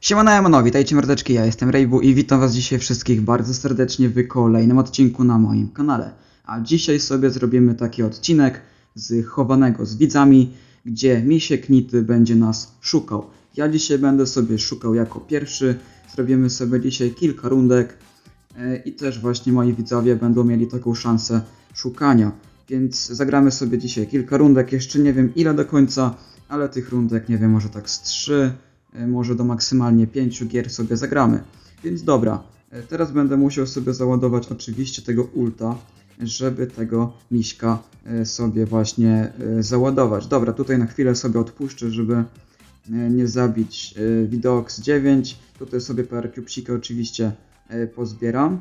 Siemano, Emano, witajcie mordeczki, ja jestem Rejbu i witam was dzisiaj wszystkich bardzo serdecznie w kolejnym odcinku na moim kanale. A dzisiaj sobie zrobimy taki odcinek z chowanego z widzami, gdzie Misiek Nity będzie nas szukał. Ja dzisiaj będę sobie szukał jako pierwszy, zrobimy sobie dzisiaj kilka rundek e, i też właśnie moi widzowie będą mieli taką szansę szukania. Więc zagramy sobie dzisiaj kilka rundek, jeszcze nie wiem ile do końca, ale tych rundek nie wiem, może tak z 3, może do maksymalnie 5 gier sobie zagramy. Więc dobra, e, teraz będę musiał sobie załadować oczywiście tego ulta, żeby tego miśka e, sobie właśnie e, załadować. Dobra, tutaj na chwilę sobie odpuszczę, żeby e, nie zabić e, Widox 9. Tutaj sobie PRQ-psika oczywiście e, pozbieram.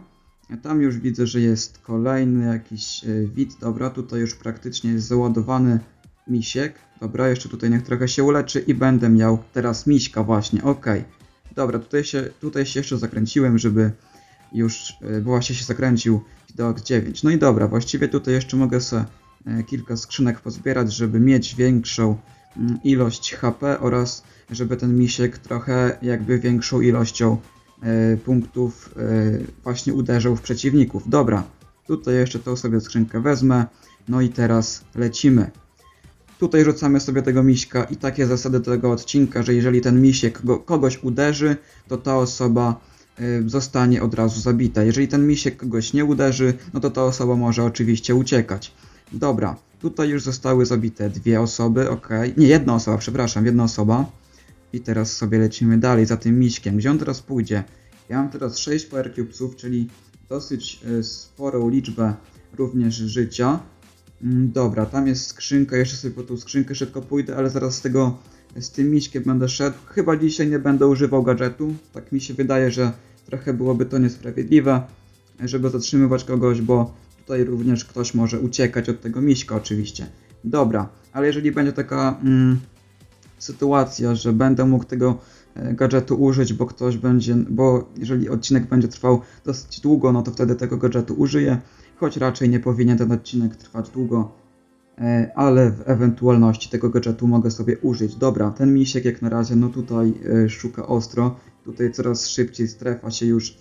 Tam już widzę, że jest kolejny jakiś e, wid. Dobra, tutaj już praktycznie jest załadowany misiek. Dobra, jeszcze tutaj niech trochę się uleczy i będę miał teraz miśka właśnie, okej. Dobra, tutaj się, tutaj się jeszcze zakręciłem, żeby już e, właśnie się zakręcił Widox 9. No i dobra, właściwie tutaj jeszcze mogę sobie e, kilka skrzynek pozbierać, żeby mieć większą mm, ilość HP oraz żeby ten misiek trochę jakby większą ilością e, punktów właśnie uderzył w przeciwników. Dobra, tutaj jeszcze tą sobie skrzynkę wezmę. No i teraz lecimy. Tutaj rzucamy sobie tego miśka i takie zasady tego odcinka, że jeżeli ten misiek go, kogoś uderzy, to ta osoba y, zostanie od razu zabita. Jeżeli ten misiek kogoś nie uderzy, no to ta osoba może oczywiście uciekać. Dobra, tutaj już zostały zabite dwie osoby, ok. Nie, jedna osoba, przepraszam, jedna osoba. I teraz sobie lecimy dalej za tym miśkiem. Gdzie on teraz pójdzie? Ja mam teraz 6 power cubesów, czyli dosyć y, sporą liczbę również życia. Mm, Dobra, tam jest skrzynka, jeszcze sobie po tą skrzynkę szybko pójdę, ale zaraz z tego, z tym miśkiem będę szedł. Chyba dzisiaj nie będę używał gadżetu, tak mi się wydaje, że trochę byłoby to niesprawiedliwe, żeby zatrzymywać kogoś, bo tutaj również ktoś może uciekać od tego miśka oczywiście. Dobra, ale jeżeli będzie taka mm, sytuacja, że będę mógł tego e, gadżetu użyć, bo ktoś będzie, bo jeżeli odcinek będzie trwał dosyć długo, no to wtedy tego gadżetu użyję choć raczej nie powinien ten odcinek trwać długo, e, ale w ewentualności tego gadżetu mogę sobie użyć. Dobra, ten misiek jak na razie, no tutaj e, szuka ostro, tutaj coraz szybciej strefa się już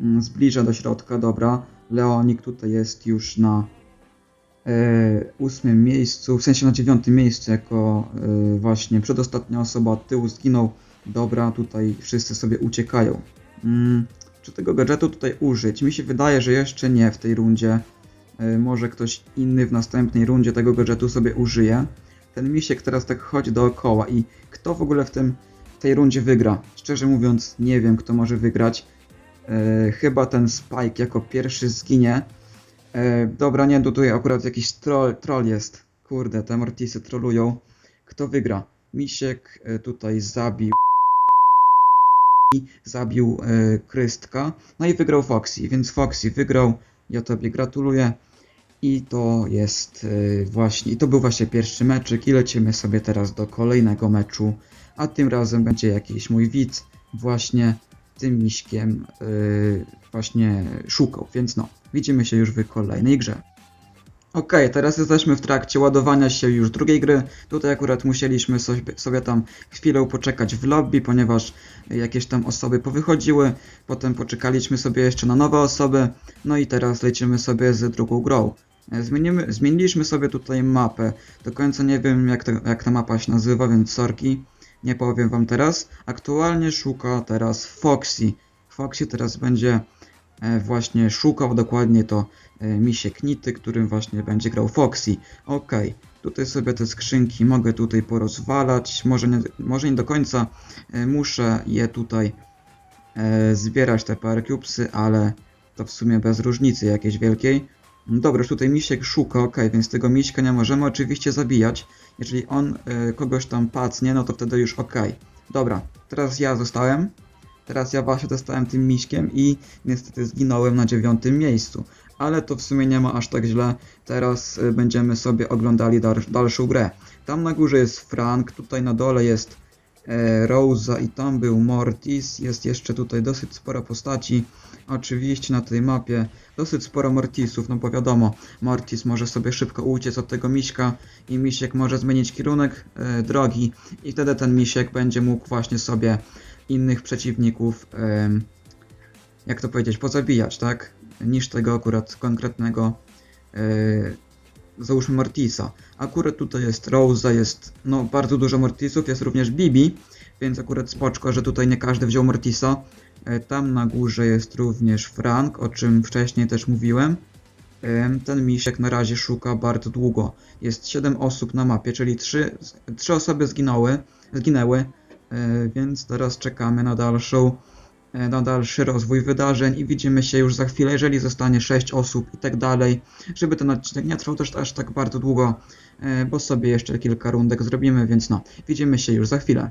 mm, zbliża do środka, dobra. Leonik tutaj jest już na e, ósmym miejscu, w sensie na dziewiątym miejscu, jako właśnie przedostatnia osoba od tyłu zginął. Dobra, tutaj wszyscy sobie uciekają. Czy tego gadżetu tutaj użyć? Mi się wydaje, że jeszcze nie w tej rundzie. E, Może ktoś inny w następnej rundzie tego gadżetu sobie użyje. Ten misiek teraz tak chodzi dookoła i kto w ogóle w tym tej rundzie wygra? Szczerze mówiąc, nie wiem kto może wygrać. E, chyba ten Spike jako pierwszy zginie. E, dobra, nie, tutaj akurat jakiś troll, troll jest. Kurde, te Mortisy trolują. Kto wygra? Misiek tutaj zabił zabił e, Krystka. No i wygrał Foxy, więc Foxy wygrał. Ja tobie gratuluję. I to jest e, właśnie, i to był właśnie pierwszy meczyk i lecimy sobie teraz do kolejnego meczu. A tym razem będzie jakiś mój widz właśnie tym miśkiem e, właśnie szukał, więc no, widzimy się już w kolejnej grze. Okej, teraz jesteśmy w trakcie ładowania się już drugiej gry. Tutaj akurat musieliśmy sobie, sobie tam chwilę poczekać w lobby, ponieważ jakieś tam osoby powychodziły. Potem poczekaliśmy sobie jeszcze na nowe osoby. No i teraz lecimy sobie z drugą grą. Zmienimy, zmieniliśmy sobie tutaj mapę. Do końca nie wiem jak, ta- jak ta mapa się nazywa, więc sorki. Nie powiem wam teraz. Aktualnie szuka teraz Foxy. Foxy teraz będzie właśnie szukał dokładnie to e, misiek Nity, którym właśnie będzie grał Foxy. Okej, tutaj sobie te skrzynki mogę tutaj porozwalać, może nie, może nie do końca e, muszę je tutaj e, zbierać te parę cubesy, ale to w sumie bez różnicy jakiejś wielkiej. Dobra, już tutaj misiek szuka, ok, więc tego miśka nie możemy oczywiście zabijać. Jeżeli on e, kogoś tam pacnie, no to wtedy już ok. Dobra, teraz ja zostałem. Teraz ja właśnie dostałem tym miśkiem i niestety zginąłem na dziewiątym miejscu. Ale to w sumie nie ma aż tak źle. Teraz y, będziemy sobie oglądali dalszą grę. Tam na górze jest Frank, tutaj na dole jest e, Rosa i tam był Mortis. Jest jeszcze tutaj dosyć sporo postaci. Oczywiście na tej mapie dosyć sporo Mortisów, no bo wiadomo, Mortis może sobie szybko uciec od tego miśka i misiek może zmienić kierunek e, drogi i wtedy ten misiek będzie mógł właśnie sobie innych przeciwników, jak to powiedzieć, pozabijać, tak? Niż tego akurat konkretnego, e, załóżmy Mortisa. Akurat tutaj jest Rosa, jest no bardzo dużo Mortisów, jest również Bibi, więc akurat spoczko, że tutaj nie każdy wziął Mortisa. E, Tam na górze jest również Frank, o czym wcześniej też mówiłem. Em, Ten misiek na razie szuka bardzo długo. Jest 7 osób na mapie, czyli 3, 3 osoby zginęły, zginęły, więc teraz czekamy na dalszą, e, na dalszy rozwój wydarzeń i widzimy się już za chwilę, jeżeli zostanie 6 osób i tak dalej, żeby ten odcinek nie trwał też aż tak bardzo długo, e, bo sobie jeszcze kilka rundek zrobimy, więc no, widzimy się już za chwilę.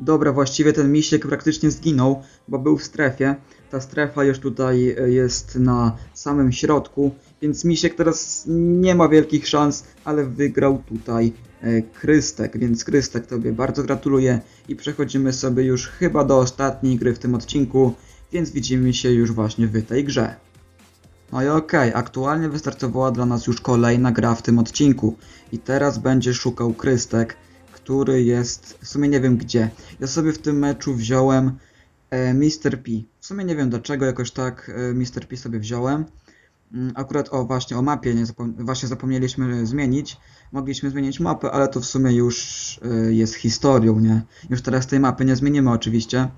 Dobra, właściwie ten misiek praktycznie zginął, bo był w strefie. Ta strefa już tutaj e, jest na samym środku, więc misiek teraz nie ma wielkich szans, ale wygrał tutaj e, Krystek, więc Krystek tobie bardzo gratuluję i przechodzimy sobie już chyba do ostatniej gry w tym odcinku, więc widzimy się już właśnie w tej grze. No i okej, aktualnie wystartowała dla nas już kolejna gra w tym odcinku i teraz będzie szukał Krystek, który jest, w sumie nie wiem gdzie. Ja sobie w tym meczu wziąłem e, Mr. P. W sumie nie wiem dlaczego, jakoś tak e, Mr. P sobie wziąłem. Mm, Akurat o właśnie o mapie nie zapom właśnie zapomnieliśmy zmienić. Mogliśmy zmienić mapę, ale to w sumie już e, jest historią, nie? Już teraz tej mapy nie zmienimy oczywiście.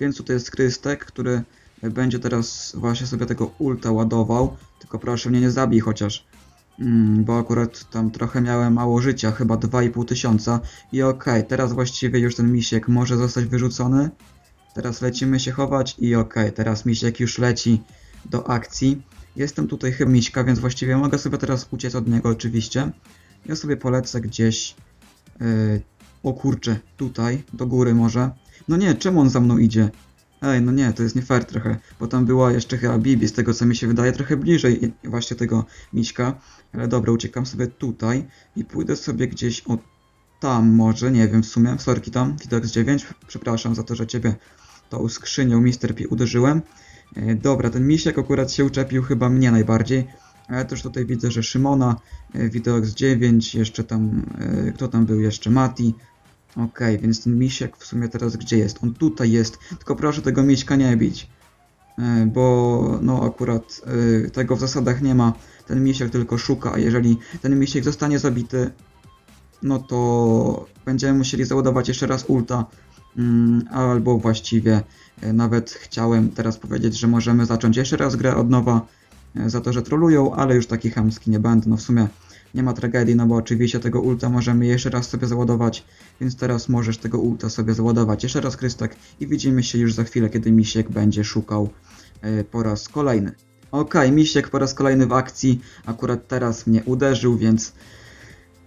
Więc tutaj jest Krystek, który będzie teraz właśnie sobie tego ulta ładował. Tylko proszę mnie nie zabij chociaż. Mm, bo akurat tam trochę miałem mało życia, chyba 2,5 tysiąca. I okej, teraz właściwie już ten misiek może zostać wyrzucony. Teraz lecimy się chować i okej, teraz misiek już leci do akcji. Jestem tutaj chyba miśka, więc właściwie mogę sobie teraz uciec od niego oczywiście. Ja sobie polecę gdzieś... Yy, o kurczę, tutaj, do góry może. No nie, czemu on za mną idzie? Ej, no nie, to jest nie fair trochę, bo tam była jeszcze chyba Bibi, z tego co mi się wydaje, trochę bliżej właśnie tego miśka. Ale dobra, uciekam sobie tutaj i pójdę sobie gdzieś o tam może, nie wiem w sumie, sorki tam, widok z 9, przepraszam za to, że ciebie tą skrzynią Mr. P uderzyłem. E, dobra, ten misiek akurat się uczepił chyba mnie najbardziej, ale też tutaj widzę, że Szymona, e, widok z 9, jeszcze tam, e, kto tam był jeszcze, Mati. Okej, więc ten misiek w sumie teraz gdzie jest? On tutaj jest, tylko proszę tego miśka nie bić. Bo no akurat tego w zasadach nie ma. Ten misiek tylko szuka, a jeżeli ten misiek zostanie zabity, no to będziemy musieli załadować jeszcze raz ulta. Mm, albo właściwie e, nawet chciałem teraz powiedzieć, że możemy zacząć jeszcze raz grę od nowa e, za to, że trolują, ale już taki chamski nie będę. No w sumie nie ma tragedii, no bo oczywiście tego ulta możemy jeszcze raz sobie załadować, więc teraz możesz tego ulta sobie załadować jeszcze raz Krystek i widzimy się już za chwilę, kiedy Misiek będzie szukał e, po raz kolejny. Okej, Misiek po raz kolejny w akcji, akurat teraz mnie uderzył, więc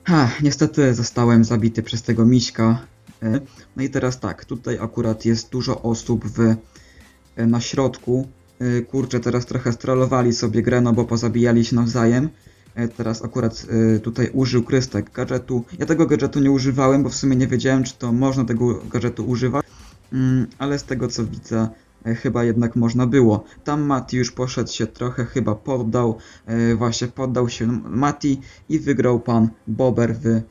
ha, niestety zostałem zabity przez tego Miśka. E, No i teraz tak, tutaj akurat jest dużo osób w, e, na środku. E, Kurczę, teraz trochę strollowali sobie grę, no bo pozabijali się nawzajem. Teraz akurat tutaj użył Krystek gadżetu. Ja tego gadżetu nie używałem, bo w sumie nie wiedziałem, czy to można tego gadżetu używać. Mm, ale z tego co widzę, chyba jednak można było. Tam Mati już poszedł się trochę, chyba poddał. Właśnie poddał się Mati i wygrał pan Bober w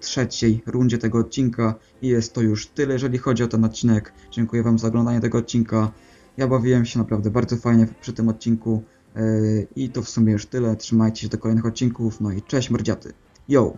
trzeciej rundzie tego odcinka. I jest to już tyle, jeżeli chodzi o ten odcinek. Dziękuję Wam za oglądanie tego odcinka. Ja bawiłem się naprawdę bardzo fajnie przy tym odcinku. Yy, I to w sumie już tyle. Trzymajcie się do kolejnych odcinków. No i cześć mordziaty. Yo!